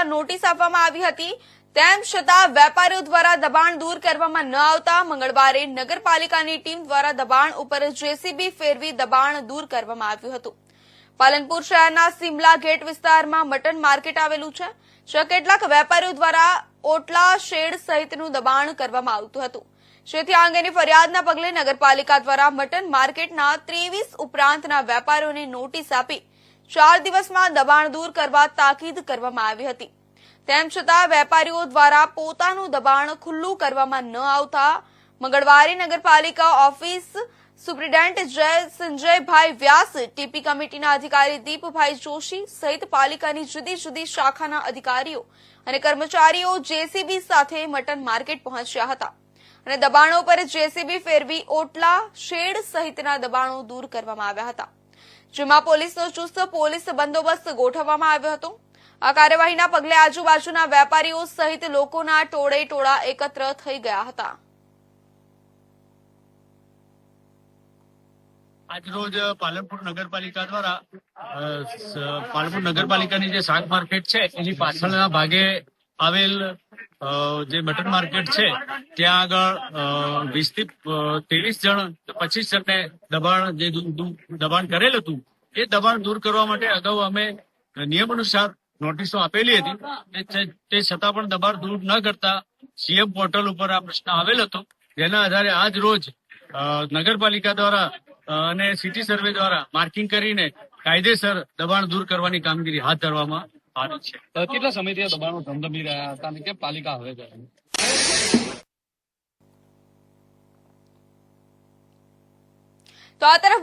કરવા નોટિસ આપવામાં આવી હતી. તેમ છતાં વેપારીઓ દ્વારા દબાણ દૂર કરવામાં ન આવતા મંગળવારે નગરપાલિકાની ટીમ દ્વારા દબાણ ઉપર જેસીબી ફેરવી દબાણ દૂર કરવામાં આવ્યું હતું. પાલનપુર શહેરના સિમલા ગેટ વિસ્તારમાં મટન માર્કેટ આવેલું છે, જ્યાં કેટલાક વેપારીઓ દ્વારા ઓટલા શેડ સહિતનું દબાણ કરવામાં આવતું હતું. જેથી આ અંગેની ફરિયાદના પગલે નગરપાલિકા દ્વારા મટન માર્કેટના ત્રેવીસ ઉપરાંતના વેપારીઓને નોટિસ આપી ચાર દિવસમાં દબાણ દૂર કરવા તાકીદ કરવામાં આવી હતી. તેમ છતાં વેપારીઓ દ્વારા પોતાનું દબાણ ખુલ્લું કરવામાં ન આવતા મંગળવારે નગરપાલિકા ઓફિસ સુપ્રિન્ટેન્ડન્ટ જય સંજયભાઈ વ્યાસ, ટીપી કમિટીના અધિકારી દીપભાઈ જોશી સહિત પાલિકાની જુદી જુદી શાખાના અધિકારીઓ અને કર્મચારીઓ જેસીબી સાથે મટન માર્કેટ પહોંચ્યા હતા. અને દબાણો પર જેસીબી ફેરવી ઓટલા શેડ સહિતના દબાણો દૂર કરવામાં આવ્યા હતા. જેમાં પોલીસનો ચુસ્ત પોલીસ બંદોબસ્ત ગોઠવવામાં આવ્યો હતો. આ કાર્યવાહીના પગલે આજુબાજુના વેપારીઓ સહિત લોકોના ટોળે ટોળા એકત્ર થઈ ગયા હતા. આજરોજ પાલનપુર નગરપાલિકા દ્વારા પાલનપુર નગરપાલિકાની જે શાક માર્કેટ છે, એની પાછળના ભાગે આવેલ જે મટન માર્કેટ છે, ત્યાં આગળ વીસથી ત્રેવીસ જણ, પચીસ જણને દબાણ, જે દબાણ કરેલ હતું, એ દબાણ દૂર કરવા માટે અગાઉ અમે નિયમ અનુસાર નોટિસો આપેલી હતી. તે- છતાં પણ દબાણ દૂર ન કરતા સીએમ પોર્ટલ ઉપર આ પ્રશ્ન આવેલ હતો. જેના આધારે આજ રોજ નગરપાલિકા દ્વારા અને સિટી સર્વે દ્વારા માર્કિંગ કરીને કાયદેસર દબાણ દૂર કરવાની કામગીરી હાથ ધરવામાં કેટલા સમયથી આ દબાણો ધમધમી રહ્યા હતા અને કેમ પાલિકા હવે કરે તો આ તરફ